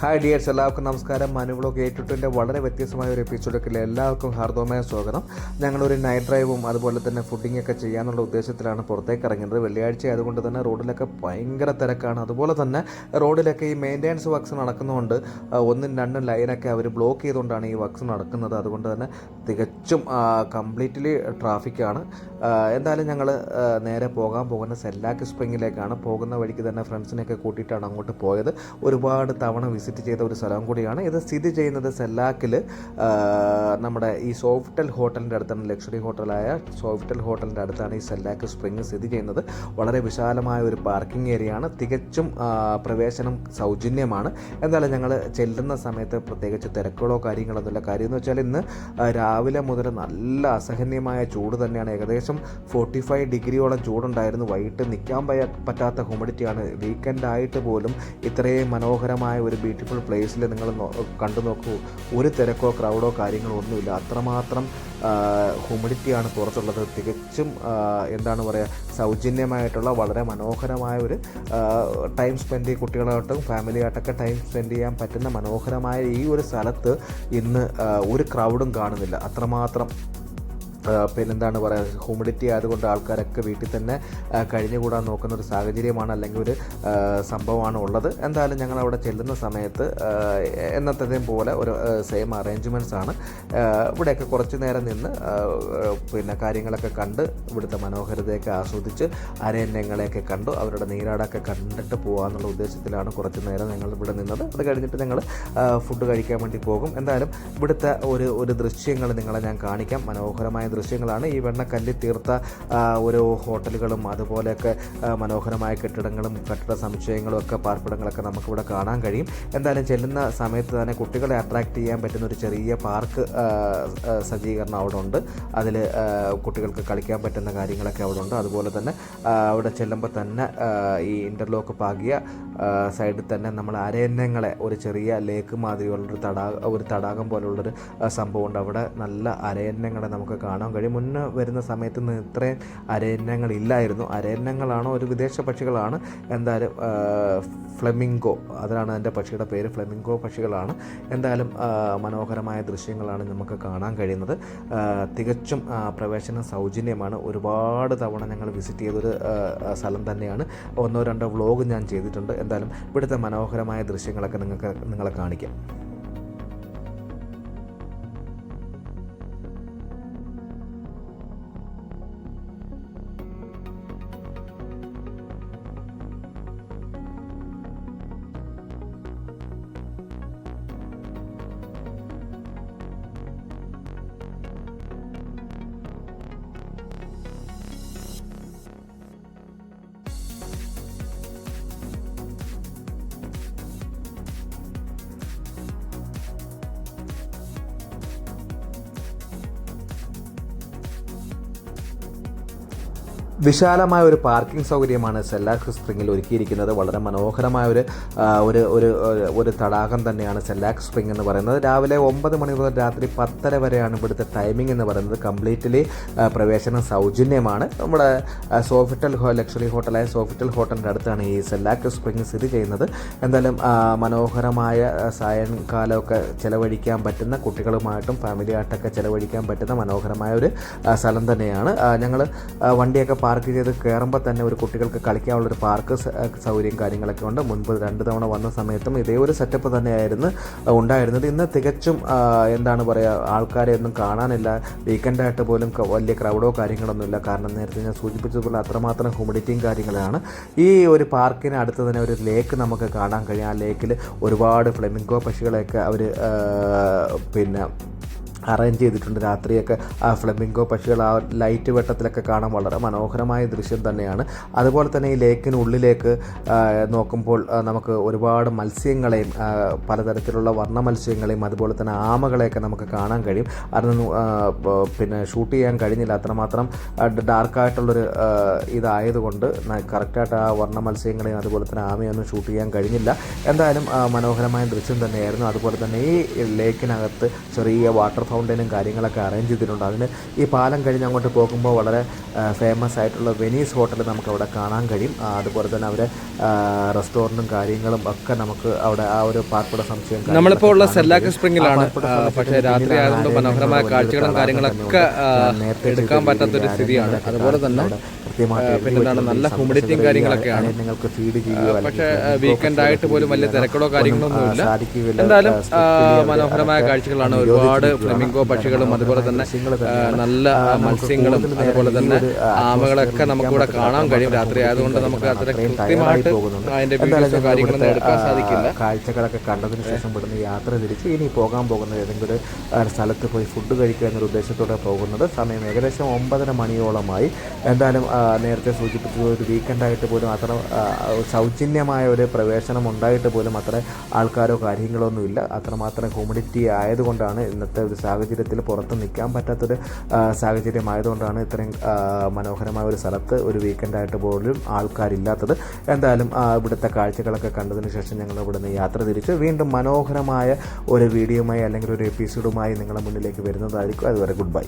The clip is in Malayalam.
ഹായ് ഡിയേഴ്സ് എല്ലാവർക്കും നമസ്കാരം. മനു ബ്ലോഗ് ഏറ്റുട്ടിന്റെ വളരെ വ്യത്യസ്തമായ ഒരു എപ്പിസോഡിൽ എല്ലാവർക്കും ഹാർദവമായ സ്വാഗതം. ഞങ്ങളൊരു നൈറ്റ് ഡ്രൈവും അതുപോലെ തന്നെ ഫുഡിങ്ങൊക്കെ ചെയ്യാനുള്ള ഉദ്ദേശത്തിലാണ് പുറത്തേക്ക് ഇറങ്ങുന്നത്. വെള്ളിയാഴ്ച ആയതുകൊണ്ട് തന്നെ റോഡിലൊക്കെ ഭയങ്കര തിരക്കാണ്. അതുപോലെ തന്നെ റോഡിലൊക്കെ ഈ മെയിന്റെനൻസ് വർക്ക്സ് നടക്കുന്നതുകൊണ്ട് ഒന്നും രണ്ടും ലൈനൊക്കെ അവർ ബ്ലോക്ക് ചെയ്തുകൊണ്ടാണ് ഈ വർക്ക്സ് നടക്കുന്നത്. അതുകൊണ്ട് തന്നെ തികച്ചും കംപ്ലീറ്റ്ലി ട്രാഫിക്കാണ് എന്തായാലും ഞങ്ങൾ നേരെ പോകാൻ പോകുന്ന സെല്ലാക്ക് സ്പ്രിങ്ങിലേക്കാണ് പോകുന്ന വഴിക്ക് തന്നെ ഫ്രണ്ട്സിനെയൊക്കെ കൂട്ടിയിട്ടാണ് അങ്ങോട്ട് പോയത്. ഒരുപാട് തവണ വിസിറ്റ് ചെയ്ത ഒരു സ്ഥലം കൂടിയാണ്. ഇത് സ്ഥിതി ചെയ്യുന്നത് സെല്ലാക്കിൽ നമ്മുടെ ഈ സോഫ്റ്റൽ ഹോട്ടലിന്റെ അടുത്താണ് ലക്ഷറി ഹോട്ടലായ സോഫ്റ്റൽ ഹോട്ടലിന്റെ അടുത്താണ് ഈ സെല്ലാക്ക് സ്പ്രിങ് സ്ഥിതി ചെയ്യുന്നത്. വളരെ വിശാലമായ ഒരു പാർക്കിംഗ് ഏരിയയാണ്. തികച്ചും പ്രവേശനം സൗജന്യമാണ്. എന്തായാലും ഞങ്ങൾ ചെല്ലുന്ന സമയത്ത് പ്രത്യേകിച്ച് തിരക്കുകളോ കാര്യങ്ങളൊന്നുമില്ല കാര്യം എന്ന് വെച്ചാൽ ഇന്ന് രാവിലെ മുതൽ നല്ല അസഹനീയമായ ചൂട് തന്നെയാണ്. ഏകദേശം ഫോർട്ടി ഫൈവ് ഡിഗ്രിയോളം ചൂടുണ്ടായിരുന്നു. വൈകിട്ട് നിൽക്കാൻ പറ്റാത്ത ഹ്യൂമിഡിറ്റിയാണ്. വീക്കെൻഡ് ആയിട്ട് പോലും ഇത്രയും മനോഹരമായ ഒരു ബ്യൂട്ടിഫുൾ പ്ലേസിൽ നിങ്ങൾ കണ്ടു നോക്കൂ. ഒരു തിരക്കോ ക്രൗഡോ കാര്യങ്ങളോ ഒന്നുമില്ല. അത്രമാത്രം ഹ്യൂമിഡിറ്റിയാണ് പുറത്തുള്ളത്. തികച്ചും എന്താണ് പറയുക സൗജന്യമായിട്ടുള്ള വളരെ മനോഹരമായ ഒരു ടൈം സ്പെൻഡ് കുട്ടികളായിട്ടും ഫാമിലിയായിട്ടൊക്കെ ടൈം സ്പെൻഡ് ചെയ്യാൻ പറ്റുന്ന മനോഹരമായ ഈ ഒരു സ്ഥലത്ത് ഇന്ന് ഒരു ക്രൗഡും കാണുന്നില്ല. അത്രമാത്രം പിന്നെന്താണ് പറയുക ഹ്യൂമിഡിറ്റി ആയതുകൊണ്ട് ആൾക്കാരൊക്കെ വീട്ടിൽ തന്നെ കഴിഞ്ഞുകൂടാൻ നോക്കുന്ന ഒരു സാഹചര്യമാണ് അല്ലെങ്കിൽ ഒരു സംഭവമാണ് ഉള്ളത്. എന്തായാലും ഞങ്ങൾ അവിടെ ചെല്ലുന്ന സമയത്ത് എന്നത്തേയും പോലെ ഒരു സെയിം അറേഞ്ച്മെന്റ്സ് ആണ്. ഇവിടെയൊക്കെ കുറച്ച് നേരം നിന്ന് പിന്നെ കാര്യങ്ങളൊക്കെ കണ്ട് ഇവിടുത്തെ മനോഹരതയൊക്കെ ആസ്വദിച്ച് അരയന്യങ്ങളെയൊക്കെ കണ്ടു. അവരുടെ നീരാടൊക്കെ കണ്ടിട്ട് പോകാമെന്നുള്ള ഉദ്ദേശത്തിലാണ് കുറച്ച് നേരം ഞങ്ങൾ ഇവിടെ നിന്നത്. അത് കഴിഞ്ഞിട്ട് ഞങ്ങൾ ഫുഡ് കഴിക്കാൻ വേണ്ടി പോകും. എന്തായാലും ഇവിടുത്തെ ഒരു ഒരു ദൃശ്യങ്ങൾ നിങ്ങളെ ഞാൻ കാണിക്കാം. മനോഹരമായ ദൃശ്യങ്ങളാണ്. ഈ വെണ്ണക്കല്ലിൽ തീർത്ത ഓരോ ഹോട്ടലുകളും അതുപോലെയൊക്കെ മനോഹരമായ കെട്ടിടങ്ങളും കെട്ടിട സമുച്ചയങ്ങളും ഒക്കെ പാർപ്പിടങ്ങളൊക്കെ നമുക്കിവിടെ കാണാൻ കഴിയും. എന്തായാലും ചെല്ലുന്ന സമയത്ത് തന്നെ കുട്ടികളെ അട്രാക്റ്റ് ചെയ്യാൻ പറ്റുന്ന ഒരു ചെറിയ പാർക്ക് സജ്ജീകരണം അവിടെ ഉണ്ട്. അതിൽ കുട്ടികൾക്ക് കളിക്കാൻ പറ്റുന്ന കാര്യങ്ങളൊക്കെ അവിടെ ഉണ്ട്. അതുപോലെ തന്നെ അവിടെ ചെല്ലുമ്പോൾ തന്നെ ഈ ഇന്റർലോക്ക് പാകിയ സൈഡിൽ തന്നെ നമ്മൾ അരയന്നങ്ങളെ ഒരു ചെറിയ ലേക്ക് മാതിരിയുള്ളൊരു തടാക ഒരു തടാകം പോലുള്ളൊരു സംഭവം ഉണ്ട്. അവിടെ നല്ല അരയന്നങ്ങളെ നമുക്ക് കാണാൻ കഴിയും. മുന്നേ വരുന്ന സമയത്ത് നിന്ന് ഇത്രയും അരയന്നങ്ങളില്ലായിരുന്നു അരയന്നങ്ങളാണോ? ഒരു വിദേശ പക്ഷികളാണ്. എന്തായാലും ഫ്ലെമിംഗോ. അതിലാണ് എന്റെ പക്ഷിയുടെ പേര്. ഫ്ലെമിംഗോ പക്ഷികളാണ്. എന്തായാലും മനോഹരമായ ദൃശ്യങ്ങളാണ് നമുക്ക് കാണാൻ കഴിയുന്നത്. തികച്ചും പ്രവേശനം സൗജന്യമാണ്. ഒരുപാട് തവണ ഞങ്ങൾ വിസിറ്റ് ചെയ്തൊരു സ്ഥലം തന്നെയാണ്. ഒന്നോ രണ്ടോ വ്ലോഗ് ഞാൻ ചെയ്തിട്ടുണ്ട്. എന്തായാലും ഇവിടുത്തെ മനോഹരമായ ദൃശ്യങ്ങളൊക്കെ നിങ്ങൾക്ക് നിങ്ങളെ കാണിക്കാം. വിശാലമായ ഒരു പാർക്കിംഗ് സൗകര്യമാണ് സെല്ലാക്സ് സ്പ്രിങ്ങിൽ ഒരുക്കിയിരിക്കുന്നത്. വളരെ മനോഹരമായ ഒരു ഒരു ഒരു തടാകം തന്നെയാണ് സെല്ലാക്സ് സ്പ്രിംഗ് എന്ന് പറയുന്നത്. രാവിലെ ഒമ്പത് മണി മുതൽ രാത്രി പത്തര വരെയാണ് ഇവിടുത്തെ ടൈമിംഗ് എന്ന് പറയുന്നത്. കംപ്ലീറ്റ്ലി പ്രവേശനം സൗജന്യമാണ്. നമ്മുടെ സോഫിറ്റൽ ലക്ഷറി ഹോട്ടലായ സോഫിറ്റൽ ഹോട്ടലിന്റെ അടുത്താണ് ഈ സെല്ലാക്സ് സ്പ്രിംഗ് സ്ഥിതി ചെയ്യുന്നത്. എന്തായാലും മനോഹരമായ സായങ്കാലമൊക്കെ ചിലവഴിക്കാൻ പറ്റുന്ന കുട്ടികളുമായിട്ടും ഫാമിലിയായിട്ടൊക്കെ ചിലവഴിക്കാൻ പറ്റുന്ന മനോഹരമായ ഒരു സ്ഥലം തന്നെയാണ്. ഞങ്ങൾ വണ്ടിയൊക്കെ പാർക്ക് ചെയ്ത് കയറുമ്പോൾ തന്നെ ഒരു കുട്ടികൾക്ക് കളിക്കാനുള്ളൊരു പാർക്ക് സൗകര്യം കാര്യങ്ങളൊക്കെ ഉണ്ട്. മുൻപ് രണ്ട് തവണ വന്ന സമയത്തും ഇതേ ഒരു സെറ്റപ്പ് തന്നെയായിരുന്നു ഉണ്ടായിരുന്നത്. ഇന്ന് തികച്ചും എന്താണ് പറയുക ആൾക്കാരെ ഒന്നും കാണാനില്ല. വീക്കെൻഡായിട്ട് പോലും വലിയ ക്രൗഡോ കാര്യങ്ങളൊന്നുമില്ല കാരണം നേരത്തെ ഞാൻ സൂചിപ്പിച്ചതുപോലെ അത്രമാത്രം ഹ്യൂമിഡിറ്റിയും കാര്യങ്ങളാണ്. ഈ ഒരു പാർക്കിന് അടുത്ത് തന്നെ ഒരു ലേക്ക് നമുക്ക് കാണാൻ കഴിയും. ആ ലേക്കിൽ ഒരുപാട് ഫ്ലെമിംഗോ പക്ഷികളെയൊക്കെ അവർ പിന്നെ അറേഞ്ച് ചെയ്തിട്ടുണ്ട്. രാത്രിയൊക്കെ ആ ഫ്ലെമിംഗോ പക്ഷികൾ ആ ലൈറ്റ് വെട്ടത്തിലൊക്കെ കാണാൻ വളരെ മനോഹരമായ ദൃശ്യം തന്നെയാണ്. അതുപോലെ തന്നെ ഈ ലേക്കിനുള്ളിലേക്ക് നോക്കുമ്പോൾ നമുക്ക് ഒരുപാട് മത്സ്യങ്ങളെയും പലതരത്തിലുള്ള വർണ മത്സ്യങ്ങളെയും അതുപോലെ തന്നെ ആമകളെയൊക്കെ നമുക്ക് കാണാൻ കഴിയും. അതൊന്നും പിന്നെ ഷൂട്ട് ചെയ്യാൻ കഴിഞ്ഞില്ല. അത്രമാത്രം ഡാർക്കായിട്ടുള്ളൊരു ഇതായതുകൊണ്ട് കറക്റ്റായിട്ട് ആ വർണ മത്സ്യങ്ങളെയും അതുപോലെ തന്നെ ആമയൊന്നും ഷൂട്ട് ചെയ്യാൻ കഴിഞ്ഞില്ല. എന്തായാലും മനോഹരമായ ദൃശ്യം തന്നെയായിരുന്നു. അതുപോലെ തന്നെ ഈ ലേക്കിനകത്ത് ചെറിയ വാട്ടർ ഫൗണ്ടനും കാര്യങ്ങളൊക്കെ അറേഞ്ച് ചെയ്തിട്ടുണ്ട്. അതിന് ഈ പാലം കഴിഞ്ഞ് അങ്ങോട്ട് പോകുമ്പോൾ വളരെ ഫേമസ് ആയിട്ടുള്ള വെനീസ് ഹോട്ടൽ നമുക്ക് അവിടെ കാണാൻ കഴിയും. അതുപോലെ തന്നെ അവരെ റെസ്റ്റോറന്റും കാര്യങ്ങളും ഒക്കെ നമുക്ക് അവിടെ ആ ഒരു പാർപ്പിട സംശയം നമ്മളിപ്പോൾ ഉള്ള സെല്ലാക്ക് സ്പ്രിങ്ങിലാണ് പക്ഷേ രാത്രി ആയതുകൊണ്ട് മനോഹരമായ കാഴ്ചകളും കാര്യങ്ങളൊക്കെ ആ, എടുക്കാൻ പറ്റാത്തൊരു സ്ഥിതിയാണ്. അതുപോലെ തന്നെ പിന്നെന്താണ് നല്ല ഹ്യൂമിഡിറ്റിയും കാര്യങ്ങളൊക്കെയാണ്. നിങ്ങൾക്ക് ഫീഡ് ചെയ്യുകയോ പക്ഷേ വീക്കെൻഡ് ആയിട്ട് പോലും വലിയ തിരക്കുകളോ കാര്യങ്ങളോ ഒന്നുമില്ല എന്തായാലും മനോഹരമായ കാഴ്ചകളാണ് ഒരുപാട് ഫ്ലെമിംഗോ പക്ഷികളും അതുപോലെ തന്നെ നല്ല മത്സ്യങ്ങളും അതുപോലെ തന്നെ ആമകളൊക്കെ നമുക്കിവിടെ കാണാൻ കഴിയും. രാത്രി ആയതുകൊണ്ട് നമുക്ക് അത്ര കൃത്യമായിട്ട് അതിന്റെ വീഡിയോസോ കാര്യങ്ങളൊന്നും എടുക്കാൻ സാധിക്കില്ല. കാഴ്ചകളൊക്കെ കണ്ടതിന് ശേഷം ഇവിടുന്ന് യാത്ര തിരിച്ച് ഇനി പോകാൻ പോകുന്നത് ഏതെങ്കിലും സ്ഥലത്ത് പോയി ഫുഡ് കഴിക്കുക എന്നൊരു ഉദ്ദേശത്തോടെ പോകുന്നത് സമയം ഏകദേശം ഒമ്പതര മണിയോളമായി. എന്തായാലും നേരത്തെ സൂചിപ്പിച്ചത് ഒരു വീക്കെൻഡായിട്ട് പോലും അത്ര സൗജന്യമായ ഒരു പ്രവേശനം ഉണ്ടായിട്ട് പോലും അത്ര ആൾക്കാരോ കാര്യങ്ങളോ ഒന്നുമില്ല. അത്രമാത്രം ഹ്യൂമിഡിറ്റി ആയതുകൊണ്ടാണ് ഇന്നത്തെ ഒരു സാഹചര്യത്തിൽ പുറത്ത് നിൽക്കാൻ പറ്റാത്തൊരു സാഹചര്യമായതുകൊണ്ടാണ് ഇത്രയും മനോഹരമായ ഒരു സ്ഥലത്ത് ഒരു വീക്കെൻഡായിട്ട് പോലും ആൾക്കാരില്ലാത്തത്. എന്തായാലും ഇവിടുത്തെ കാഴ്ചകളൊക്കെ കണ്ടതിന് ശേഷം ഞങ്ങൾ ഇവിടുന്ന് യാത്ര തിരിച്ച് വീണ്ടും മനോഹരമായ ഒരു വീഡിയോയുമായി അല്ലെങ്കിൽ ഒരു എപ്പിസോഡുമായി നിങ്ങളുടെ മുന്നിലേക്ക് വരുന്നതായിരിക്കും. അതുവരെ ഗുഡ് ബൈ